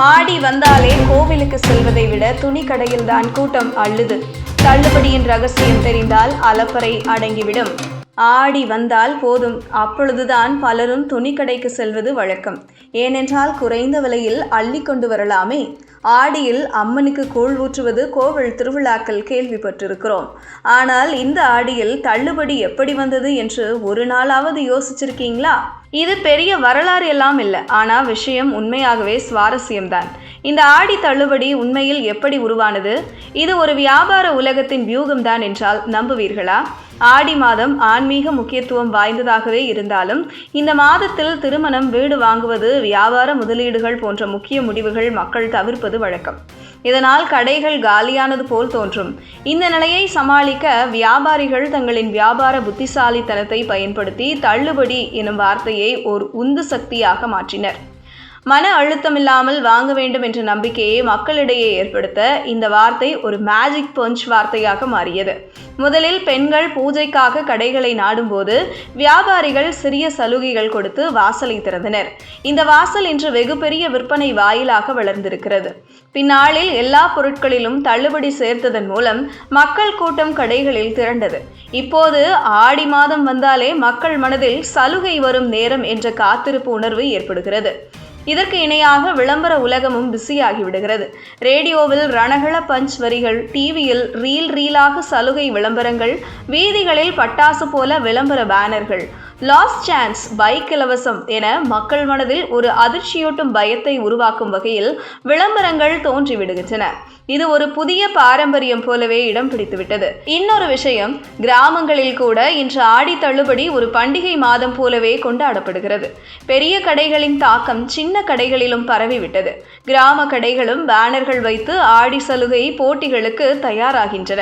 ஆடி வந்தாலே கோவிலுக்கு செல்வதை விட துணி கடையில்தான் கூட்டம் அள்ளுது. தள்ளுபடியின் ரகசியம் தெரிந்தால் அலப்பறை அடங்கிவிடும். ஆடி வந்தால் போதும். அப்பொழுதுதான் பலரும் துணிக்கடைக்கு செல்வது வழக்கம். ஏனென்றால் குறைந்த விலையில் அள்ளி கொண்டு வரலாமே. ஆடியில் அம்மனுக்கு கூழ் ஊற்றுவது கோவில் திருவிழாக்கள் கேள்விப்பட்டிருக்கிறோம். ஆனால் இந்த ஆடியில் தள்ளுபடி எப்படி வந்தது என்று ஒரு நாளாவது யோசிச்சிருக்கீங்களா? இது பெரிய வரலாறு எல்லாம் இல்லை. ஆனால் விஷயம் உண்மையாகவே சுவாரஸ்யம்தான். இந்த ஆடி தள்ளுபடி உண்மையில் எப்படி உருவானது? இது ஒரு வியாபார உலகத்தின் வியூகம்தான் என்றால் நம்புவீர்களா? ஆடி மாதம் ஆன்மீக முக்கியத்துவம் வாய்ந்ததாகவே இருந்தாலும் இந்த மாதத்தில் திருமணம் வீடு வாங்குவது வியாபார முதலீடுகள் போன்ற முக்கிய முடிவுகள் மக்கள் தவிர்ப்பது வழக்கம். இதனால் கடைகள் காலியானது போல் தோன்றும். இந்த நிலையை சமாளிக்க வியாபாரிகள் தங்களின் வியாபார புத்திசாலித்தனத்தை பயன்படுத்தி தள்ளுபடி எனும் வார்த்தையை ஓர் உந்து சக்தியாக மாற்றினர். மன அழுத்தமில்லாமல் வாங்க வேண்டும் என்ற நம்பிக்கையை மக்களிடையே ஏற்படுத்த இந்த வார்த்தை ஒரு மேஜிக் பஞ்ச் வார்த்தையாக மாறியது. முதலில் பெண்கள் பூஜைக்காக கடைகளை நாடும்போது வியாபாரிகள் சிறிய சலுகைகள் கொடுத்து வாசலை திறந்தனர். இந்த வாசல் இன்று வெகு பெரிய விற்பனை வாயிலாக வளர்ந்திருக்கிறது. பின்னாளில் எல்லா பொருட்களிலும் தள்ளுபடி சேர்த்ததன் மூலம் மக்கள் கூட்டம் கடைகளில் திரண்டது. இப்போது ஆடி மாதம் வந்தாலே மக்கள் மனதில் சலுகை வரும் நேரம் என்ற காத்திருப்பு உணர்வு ஏற்படுகிறது. இதற்கு இணையாக விளம்பர உலகமும் பிஸியாகி விடுகிறது. ரேடியோவில் ரணகள பஞ்ச் வரிகள் டிவியில் ரீல் ரீலாக சலுகை விளம்பரங்கள் வீதிகளில் பட்டாசு போல விளம்பர பேனர்கள் லாஸ்ட் சான்ஸ் பைக் இலவசம் என மக்கள் மனதில் ஒரு அதிர்ச்சியூட்டும் பயத்தை உருவாக்கும் வகையில் விளம்பரங்கள் தோன்றிவிடுகின்றன. இது ஒரு புதிய பாரம்பரியம் போலவே இடம் பிடித்துவிட்டது. இன்னொரு விஷயம் கிராமங்களில் கூட இன்று ஆடி தள்ளுபடி ஒரு பண்டிகை மாதம் போலவே கொண்டாடப்படுகிறது. பெரிய கடைகளின் தாக்கம் சின்ன கடைகளிலும் பரவிவிட்டது. கிராம கடைகளும் பேனர்கள் வைத்து ஆடி சலுகை போட்டிகளுக்கு தயாராகின்றன.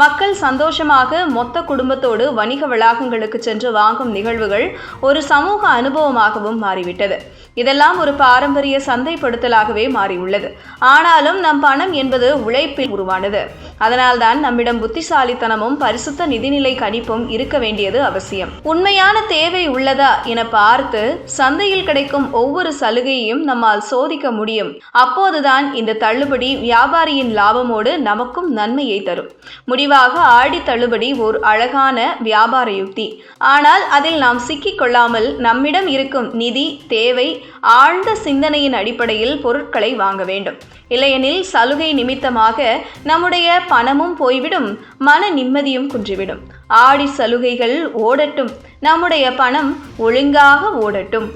மக்கள் சந்தோஷமாக மொத்த குடும்பத்தோடு வணிக வளாகங்களுக்கு சென்று வாங்கும் நிகழ்வுகள் ஒரு சமூக அனுபவமாகவும் மாறிவிட்டது. இதெல்லாம் ஒரு பாரம்பரிய சந்தைப்படுத்தலாகவே மாறியுள்ளது. ஆனாலும் நம் பணம் என்பது உழைப்பில் உருவானது. அதனால்தான் நம்மிடம் புத்திசாலித்தனமும் பரிசுத்த நிதிநிலை கணிப்பும் இருக்க வேண்டியது அவசியம். உண்மையான தேவை உள்ளதா என பார்த்து சந்தையில் கிடைக்கும் ஒவ்வொரு சலுகையையும் நம்மால் சோதிக்க முடியும். அப்போதுதான் இந்த தள்ளுபடி வியாபாரியின் லாபமோடு நமக்கும் நன்மையை தரும். முடிவாக ஆடி தள்ளுபடி ஓர் அழகான வியாபார யுக்தி ஆனால் அதில் நாம் சிக்கிக் கொள்ளாமல் நம்மிடம் இருக்கும் நிதி தேவை ஆழ்ந்த சிந்தனையின் அடிப்படையில் பொருட்களை வாங்க வேண்டும். இல்லையெனில் சலுகை நிமித்தமாக நம்முடைய பணமும் போய்விடும் மன நிம்மதியும் குன்றிவிடும். ஆடி சலுகைகள் ஓடட்டும் நம்முடைய பணம் ஒழுங்காக ஓடட்டும்.